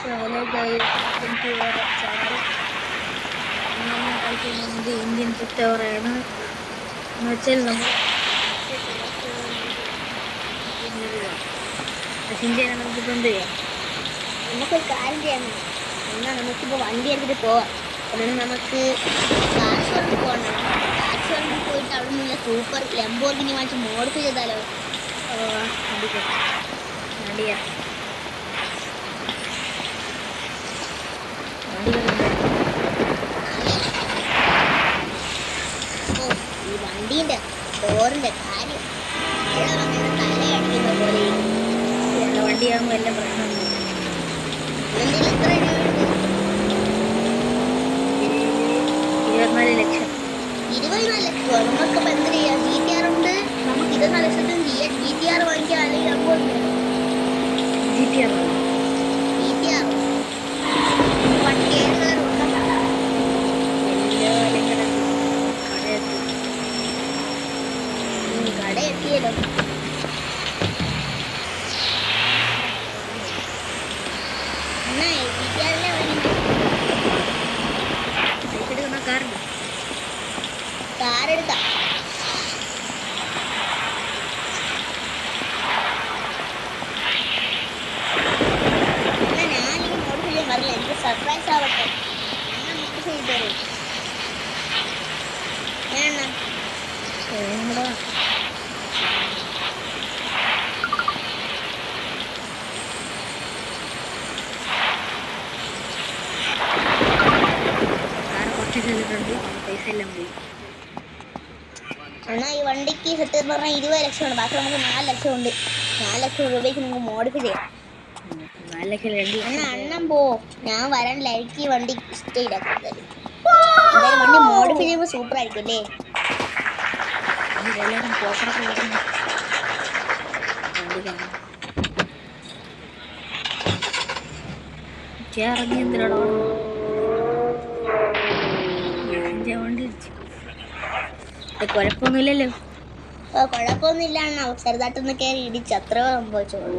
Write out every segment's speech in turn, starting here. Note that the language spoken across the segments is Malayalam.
ഹലോ ഗൈസ് ചാനൽ ഇന്ന് കളിക്കുന്നത് ഇന്ത്യൻ കുറ്റവറാണ് എന്ന് വെച്ചാൽ നമ്മൾ ഇന്ത്യനെ നമുക്കിപ്പോൾ എന്ത് ചെയ്യാം? നമുക്കൊരു കാര്യം ചെയ്യണം എന്നാൽ നമുക്കിപ്പോൾ വണ്ടി എടുത്തിട്ട് പോവാം. എന്നിട്ട് നമുക്ക് കാശ്മീരിൽ പോകണം കാശ്മീരിൽ പോയിട്ട് അവിടെ നിന്ന് സൂപ്പർ ലംബോർഗിനി വാങ്ങിച്ച് മോഡിഫൈ ചെയ്താലോ? നടിയാ ഓ ഈ വണ്ടീന്റെ ഡോറിന്റെ കാര്യം തലയടിക്കുന്ന പോലെ വണ്ടിയാകുമ്പോൾ എല്ലാം പ്രശ്നമൊന്നുമില്ല എത്ര ഇരുപത്തിനാല് ലക്ഷം. ഇരുപത്തിനാല് ലക്ഷം. നമുക്കിപ്പോൾ എന്ത് ചെയ്യാം? ജി ടി ആർ ഉണ്ട്. നമുക്ക് ഇരുപത്തിനാല് ലക്ഷത്തിന് ജി ടി ആർ വാങ്ങിക്കാം. അല്ലെങ്കിൽ ലംബോർഗിനി ജി ടി ആർ വണ്ടി ഏത് കളർ ഉണ്ടല്ലോ കട എത്തിയല്ലോ എന്നാ എത്തിക്കാറില്ല കാറെടുക്കാം എന്നാ ഞാനിങ്ങനെ മോഡിഫൈ ചെയ്യാൻ പറഞ്ഞില്ല എനിക്ക് സർപ്രൈസ് ആവട്ടെ എന്നാ മോഡിഫൈ ചെയ്ത് തരും ഞാൻ ചെയ്തിട്ടുണ്ട് പൈസ എല്ലാം പോയി. എന്നാൽ ഈ വണ്ടിക്ക് സത്യം പറഞ്ഞാൽ ഇരുപത് ലക്ഷമാണ്. ബാക്കി നമുക്ക് നാല് ലക്ഷം ഉണ്ട്. നാല് ലക്ഷം രൂപയ്ക്ക് നമുക്ക് മോഡിഫൈ ചെയ്യാം. നാല് ലക്ഷം രണ്ട് എന്നാ അണ്ണൻ പോ. ഞാൻ വരാൻ ലൈക്ക് ഈ വണ്ടി ഇഷ്ടമില്ല എന്തായാലും വണ്ടി മോഡിഫൈ ചെയ്യുമ്പോൾ സൂപ്പർ ആയിരിക്കും അല്ലേ? എല്ലാവരും പോക്കറൊക്കെ ഇറങ്ങി എന്തിനാടോ? കുഴപ്പമൊന്നുമില്ലല്ലോ ഓ കുഴപ്പമൊന്നുമില്ല അണ്ണ ചെറുതായിട്ടൊന്ന് കയറി ഇടിച്ച് അത്ര സംഭവിച്ചോളൂ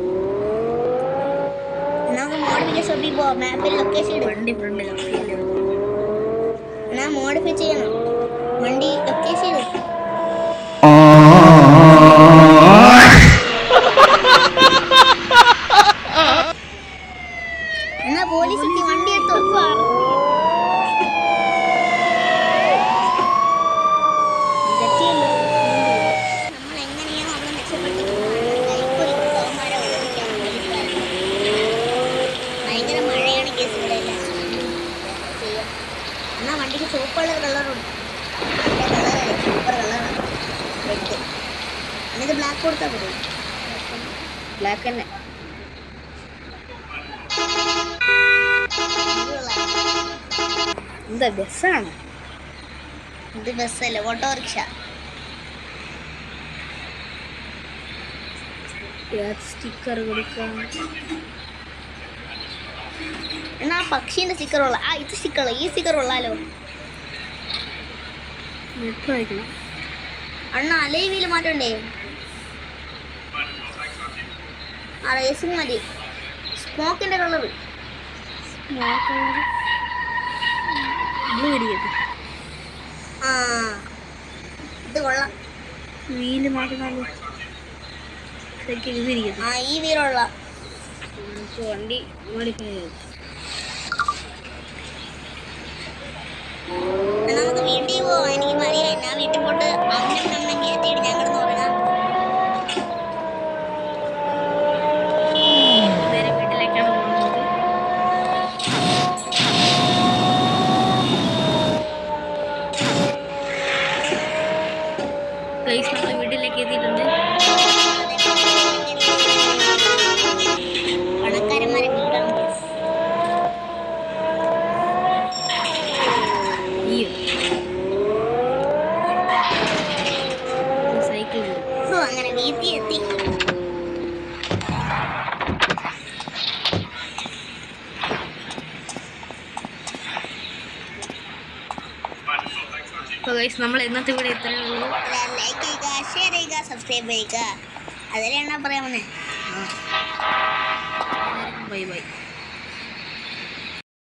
എന്നാ നമുക്ക് മോഡിഫിക്കേഷൻ ഷോപ്പിൽ പോവാം. മാപ്പിൽ ലൊക്കേഷൻ വണ്ടി ഫ്രണ്ട് കത്തിയില്ല എന്നാ മോഡിഫൈ ചെയ്യണം. വണ്ടി ലൊക്കേഷൻ ഇടും. ചുവപ്പുള്ള കളറുണ്ട് എന്നിട്ട് ബ്ലാക്ക് കൊടുത്താൽ മതി. ബ്ലാക്ക് തന്നെ. എന്താ ബസ്സാണ് ഇത് ബസ്സല്ല ഓട്ടോറിക്ഷ സ്റ്റിക്കർ കൊടുക്കാം? എന്നാ പക്ഷീന്റെ സ്റ്റിക്കർ ഉള്ള ആ ഇത് സ്റ്റിക്കർ ഈ സ്റ്റിക്കർ ഉള്ളാലോ. അണ്ണ അലൈ വീൽ മാറ്റണ്ടേ? ആ റേസിംഗ് മതി. സ്മോക്കിന്റെ കളർ ആ ഇത് കൊള്ളാം. വീൽ മാറ്റുന്നാലോ? ആ ഈ വീലുള്ള വണ്ടി നമുക്ക് വീട്ടിൽ പോവാം. എനിക്ക് ഗൈസ് നമ്മൾ വീട്ടിലേക്ക് ഗൈസ് നമ്മൾ ഇന്നത്തെ വീഡിയോ ഇത്രയേ ഉള്ളൂ. ലൈക്ക് ചെയ്യുക ഷെയർ ചെയ്യുക സബ്സ്ക്രൈബ് ചെയ്യുക. അതിലാണ് പറയാൻ ബൈ ബൈ